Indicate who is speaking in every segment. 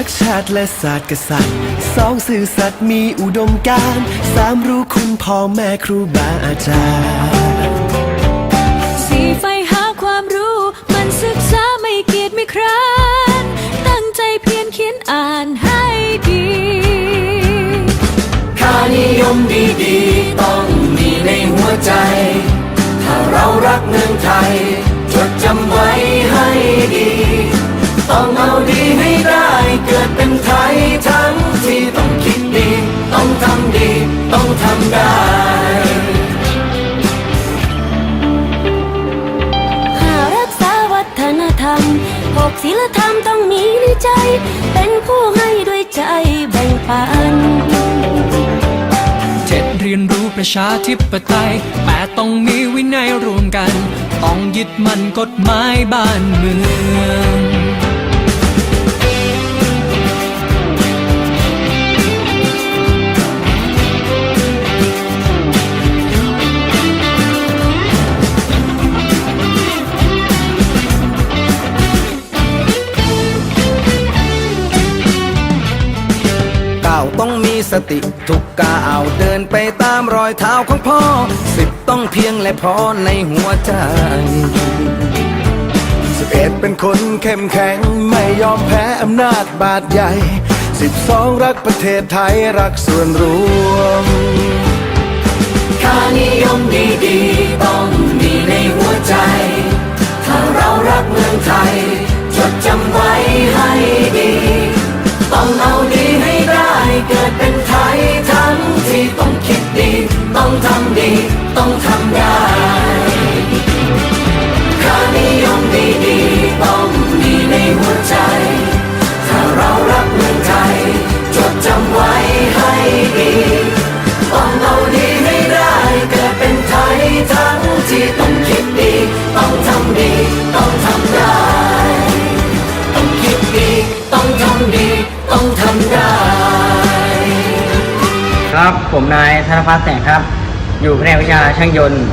Speaker 1: รักชาติและศาสตร์กษัตริย์สองสื่อสัตย์มีอุดมการณ์สามรู้คุณพ่อแม่ครูบาอาจารย์
Speaker 2: สี่ไฟหาความรู้ มันศึกษาไม่เกียจไม่คร้านตั้งใจเพียรเขียนอ่านให้ดี
Speaker 1: ค่านิยมดีๆ ต้องมีในหัวใจ ถ้าเรารักเมืองไทย จดจำไว้ให้ดี ค
Speaker 2: วามต้องมีในใจ เป็นผู้ให้ด้วยใจแบ่งปัน
Speaker 3: เจ็ดเรียนรู้ประชาธิปไตยแปดต้องมีวินัยรวมกัน ต้องยึดมั่นกฎหมายบ้านเมือง
Speaker 4: ต้องมีสติทุกก้าวเดินไปตามรอยเท้าของพ่อ สิบต้องเพียงและพอในหัวใจสิบเอ็ดเป็นคนเข้มแข็ง ไม่ยอมแพ้อำนาจบาดใหญ่สิบสองรักประเทศไทยรักส่วนรวม
Speaker 1: ค่านิยมดีๆต้องมีในหัวใจ ถ้าเรารักเมืองไทย จดจำไว้ให้
Speaker 5: ครับ ผมนายธนพัฒน์แสงครับ อยู่แผนกวิชาช่างยนต์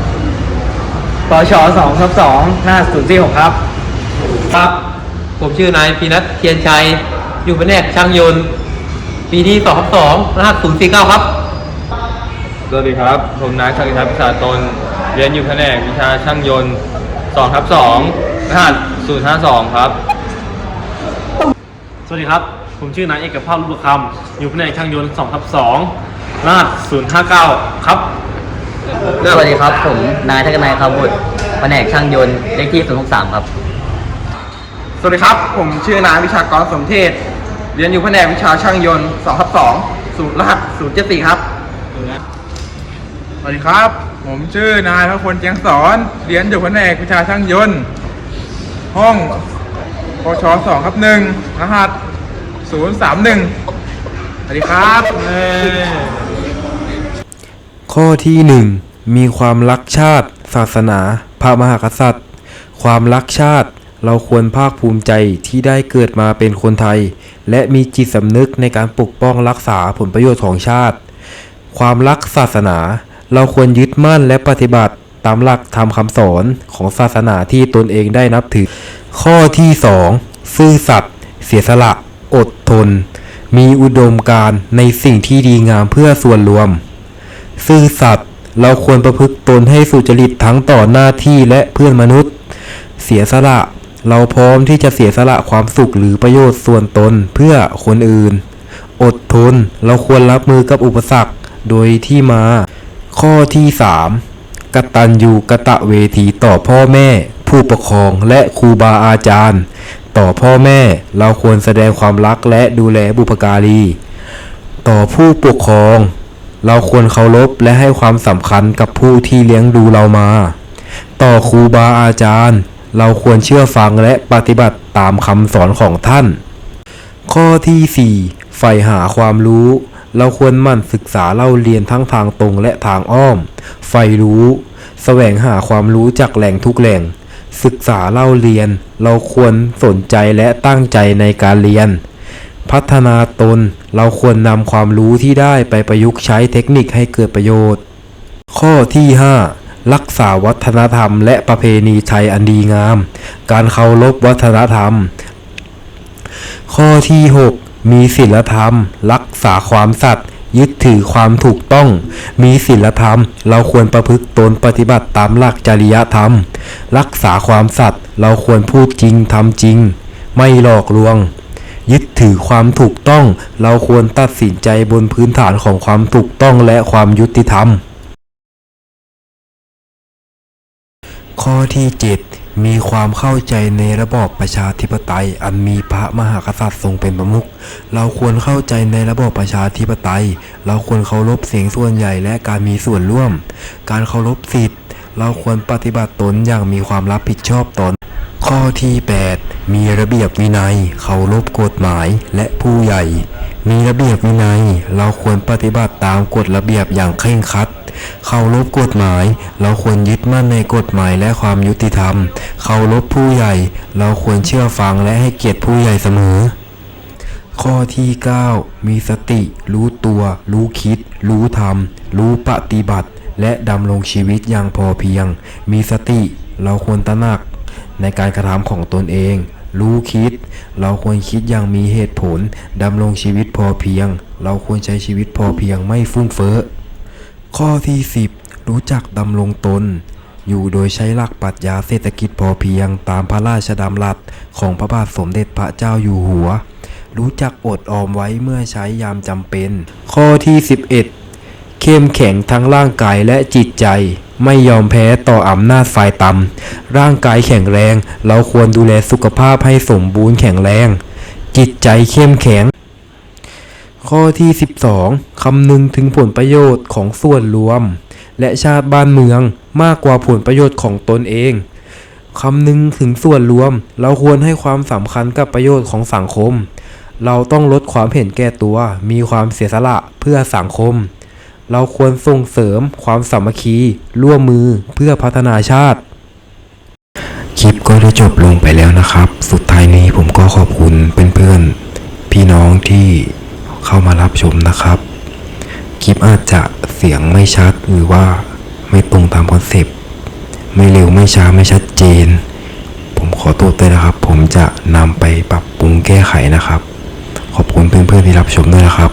Speaker 5: ปชสองทับสองหน้าศูนย์สี่หกครับ
Speaker 6: ครับ ผมชื่อนายพีนัทเทียนชัย อยู่แผนกช่างยนต์ ปีที่2ครับ2รหัส049ครับ
Speaker 7: สวัสดีครับ ผมนายชาลิทัศน์พิสาตน เรียนอยู่แผนกวิชาช่างยนต์2ทับ2รหัส052ครับ
Speaker 8: สวัสดีครับ ผมชื่อนายเอกภาพรูปคำอยู่แผนกช่างยนต์2ทับ2 รหัส059 ครับ
Speaker 5: สวัสดีครับ ผมนายทักนายคำบุตรแผนกช่างยนต์เลขที่ศูนย์หกสามครับ
Speaker 9: สวัสดีครับ ผมชื่อนายวิชากรสมเทศ เรียนอยู่แผนกวิชาช่างยนต์2ทับ2ศูนย์รหัส074 ครับ
Speaker 7: สวัสดีครับ ผมชื่อนายพระพลเจียงสอน เรียนอยู่แผนกวิชาช่างยนต์ ห้องปช2ครับ1รหัส031 สวัสดีครับเอ้ย
Speaker 10: ข้อที่หนึ่งมีความรักชาติ ศาสนา พระมหากษัตริย์ ความรักชาติ เราควรภาคภูมิใจที่ได้เกิดมาเป็นคนไทย และมีจิตสำนึกในการปกป้องรักษาผลประโยชน์ของชาติ ความรักศาสนา เราควรยึดมั่นและปฏิบัติตามหลักธรรมคำสอนของศาสนาที่ตนเองได้นับถือ ข้อที่สองซื่อสัตย์เสียสละ อดทน มีอุดมการณ์ในสิ่งที่ดีงามเพื่อส่วนรวม ซื่อสัตย์เราควรประพฤติตนให้สุจริตทั้งต่อหน้าที่และเพื่อนมนุษย์ เสียสละ เราพร้อมที่จะเสียสละความสุขหรือประโยชน์ส่วนตนเพื่อคนอื่น อดทน เราควรรับมือกับอุปสรรคโดยที่มา ข้อที่ 3. กตัญญูกะตะเวทีต่อพ่อแม่ ผู้ปกครองและครูบาอาจารย์ ต่อพ่อแม่เราควรแสดงความรักและดูแลบุพการี ต่อผู้ปกครอง เราควรเคารพและให้ความสำคัญกับผู้ที่เลี้ยงดูเรามา ต่อครูบาอาจารย์ เราควรเชื่อฟังและปฏิบัติตามคำสอนของท่าน ข้อที่ 4 ใฝ่หาความรู้ เราควรหมั่นศึกษาเล่าเรียนทั้งทางตรงและทางอ้อม ใฝ่รู้ แสวงหาความรู้จากแหล่งทุกแหล่ง ศึกษาเล่าเรียน เราควรสนใจและตั้งใจในการเรียน พัฒนาตน เราควรนำความรู้ที่ได้ไปประยุกต์ใช้เทคนิคให้เกิดประโยชน์ ข้อที่ 5 รักษาวัฒนธรรม และประเพณีไทยอันดีงาม การเคารพวัฒนธรรม ข้อที่ 6 มีศีลธรรม รักษาความสัตย์ ยึดถือความถูกต้อง มีศีลธรรม เราควรประพฤติตนปฏิบัติตามหลักจริยธรรม รักษาความสัตย์เราควรพูดจริงทำจริง ไม่หลอกลวง ยึดถือความถูกต้อง เราควรตัดสินใจบนพื้นฐานของความถูกต้องและความยุติธรรม ข้อที่ 7 มีความเข้าใจในระบอบประชาธิปไตย อันมีพระมหากษัตริย์ทรงเป็นประมุข เราควรเข้าใจในระบอบประชาธิปไตย เราควรเคารพเสียงส่วนใหญ่และการมีส่วนร่วม การเคารพสิทธิ์ เราควรปฏิบัติตนอย่างมีความรับผิดชอบตน ข้อที่ 8 มีระเบียบวินัย เคารพกฎหมายและผู้ใหญ่ มีระเบียบวินัย เราควรปฏิบัติตามกฎระเบียบอย่างเคร่งครัด เคารพกฎหมาย เราควรยึดมั่นในกฎหมายและความยุติธรรม เคารพผู้ใหญ่ เราควรเชื่อฟังและให้เกียรติผู้ใหญ่เสมอ ข้อที่ 9 มีสติ รู้ตัว รู้คิด รู้ทำรู้ปฏิบัติ และดำรงชีวิตอย่างพอเพียง มีสติ เราควรตระหนัก ในการกระทำของตนเอง รู้คิด เราควรคิดอย่างมีเหตุผลดำรงชีวิตพอเพียง เราควรใช้ชีวิตพอเพียงไม่ฟุ่มเฟ้อ ข้อที่ 10 รู้จักดำรงตน อยู่โดยใช้หลักปรัชญาเศรษฐกิจพอเพียงตามพระราชดำรัสของพระบาทสมเด็จพระเจ้าอยู่หัว รู้จักอดออมไว้เมื่อใช้ยามจำเป็น ข้อที่ 11 เข้มแข็งทั้งร่างกายและจิตใจ ไม่ยอมแพ้ต่ออำนาจฝ่ายต่ำร่างกายแข็งแรง เราควรดูแลสุขภาพให้สมบูรณ์แข็งแรง จิตใจเข้มแข็ง ข้อที่ 12 คำนึงถึงผลประโยชน์ของส่วนรวม และชาติบ้านเมืองมากกว่าผลประโยชน์ของตนเองคำนึงถึงส่วนรวม เราควรให้ความสำคัญกับประโยชน์ของสังคม เราต้องลดความเห็นแก่ตัว มีความเสียสละเพื่อสังคม เราควรส่งเสริมความสามัคคี ร่วมมือเพื่อพัฒนาชาติ คลิปก็ได้จบลงไปแล้วนะครับ สุดท้ายนี้ผมก็ขอบคุณเพื่อนๆพี่น้องที่ เข้ามารับชมนะครับคลิปอาจจะเสียงไม่ชัดหรือว่าไม่ตรงตามคอนเซปต์ไม่เร็วไม่ช้าไม่ชัดเจน ผมขอโทษด้วยนะครับ ผมจะนำไปปรับปรุงแก้ไขนะครับ ขอบคุณเพื่อนๆที่รับชมด้วยนะครับ